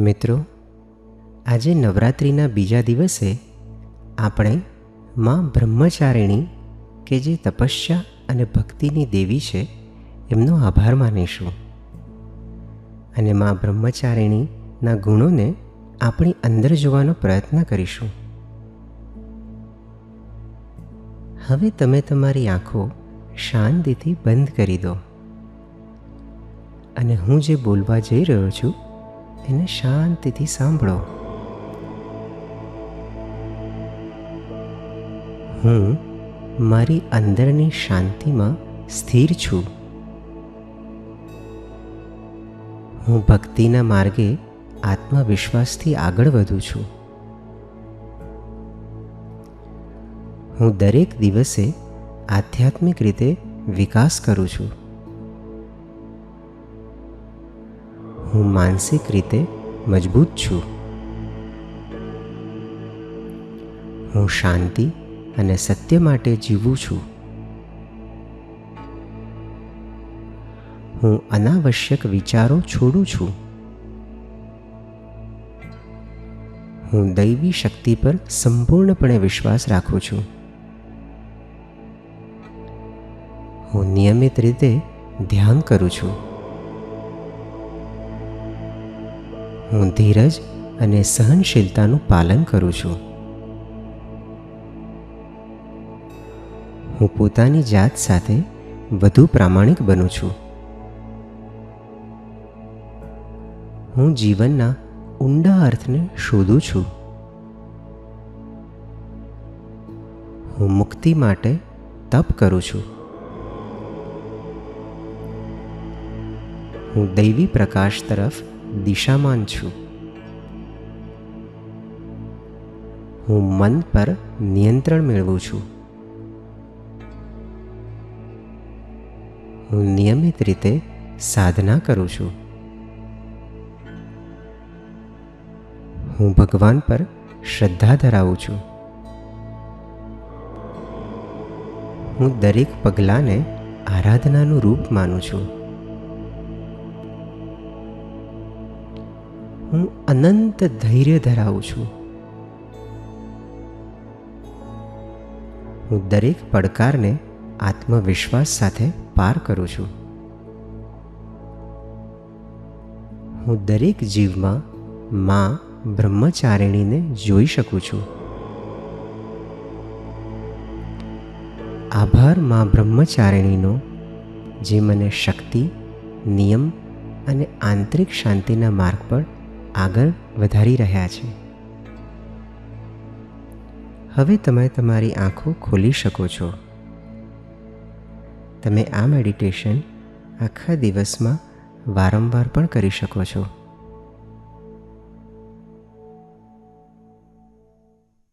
મિત્રો, આજે નવરાત્રિના બીજા દિવસે આપણે માં બ્રહ્મચારિણી કે જે તપસ્યા અને ભક્તિની દેવી છે, એમનો આભાર માનીશું. અને માં બ્રહ્મચારિણીના ગુણોને આપણી અંદર જોવાનો પ્રયત્ન કરીશું. હવે તમે તમારી આંખો શાંતિથી બંધ કરી દો. અને હું જે બોલવા જઈ રહ્યો છું એને શાંતિથી સાંભળો હું મારી અંદરની શાંતિમાં સ્થિર છું. હું ભક્તિના માર્ગે આત્મવિશ્વાસથી આગળ વધું છું. હું દરેક દિવસે આધ્યાત્મિક રીતે વિકાસ કરું છું. હું માનસિક રીતે મજબૂત છું. હું શાંતિ અને સત્ય માટે જીવું છું. હું અનાવશ્યક વિચારો છોડું છું. હું દૈવી શક્તિ પર સંપૂર્ણપણે વિશ્વાસ રાખું છું. હું નિયમિત રીતે ધ્યાન કરું છું. હું ધીરજ અને સહનશીલતાનું પાલન કરું છું. હું પોતાની જાત સાથે વધુ પ્રામાણિક બનું છું. હું જીવનના ઊંડા અર્થને શોધું છું. હું મુક્તિ માટે તપ કરું છું. હું દૈવી પ્રકાશ તરફ દિશામાન છું. હું મન પર નિયંત્રણ મેળવું છું. હું નિયમિત રીતે સાધના કરું છું. હું ભગવાન પર શ્રદ્ધા ધરાવું છું. હું દરેક પગલાંને આરાધનાનું રૂપ માનું છું. હું અનંત ધૈર્ય ધરાવું છું. હું દરેક પડકારને આત્મવિશ્વાસ સાથે પાર કરું છું. હું દરેક જીવમાં માં બ્રહ્મચારિણીને જોઈ શકું છું. આભારમાં બ્રહ્મચારિણીનો, જે મને શક્તિ, નિયમ અને આંતરિક શાંતિના માર્ગ પર આગળ વધારી રહ્યા છે. હવે તમે તમારી આંખો ખોલી શકો છો. તમે આ મેડિટેશન આખા દિવસમાં વારંવાર પણ કરી શકો છો.